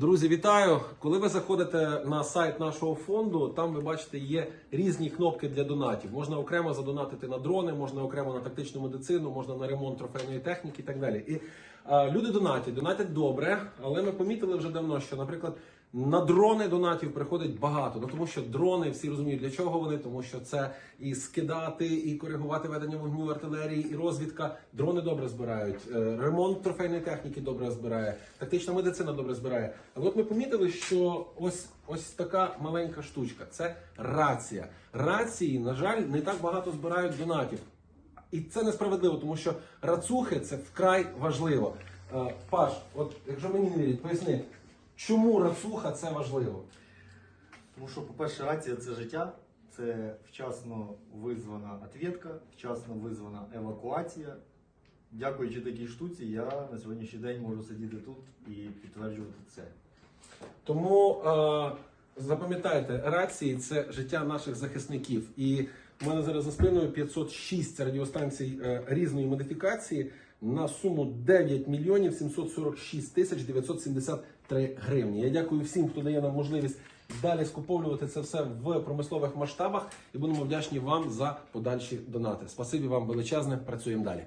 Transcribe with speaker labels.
Speaker 1: Друзі, вітаю! Коли ви заходите на сайт нашого фонду, там ви бачите є різні кнопки для донатів. Можна окремо задонатити на дрони, можна окремо на тактичну медицину, можна на ремонт трофейної техніки і так далі. І люди донатять, донатять добре, але ми помітили вже давно, що, наприклад, на дрони донатів приходить багато. Ну тому що дрони всі розуміють для чого вони, тому що це і скидати, і коригувати ведення вогню артилерії, і розвідка. Дрони добре збирають. е, Ремонт трофейної техніки добре збирає, тактична медицина добре збирає. Але от ми помітили, що ось ось така маленька штучка це рація. Рації, на жаль, не так багато збирають донатів. І це несправедливо, тому що рацухи це вкрай важливо. Е, Паш, от якщо мені не вірять, поясни, чому рацуха це важливо?
Speaker 2: Тому що, по-перше, рація це життя, це вчасно визвана ответка, вчасно визвана евакуація. Дякуючи такій штуці, я на сьогоднішній день можу сидіти тут і підтверджувати це.
Speaker 1: Тому е, запам'ятайте, рації це життя наших захисників. І в мене зараз за спиною 506 радіостанцій е, різної модифікації на суму 9 мільйонів 746 тисяч 973 гривні. Я дякую всім, хто дає нам можливість далі скуповувати це все в промислових масштабах і будемо вдячні вам за подальші донати. Спасибі вам величезне. Працюємо далі.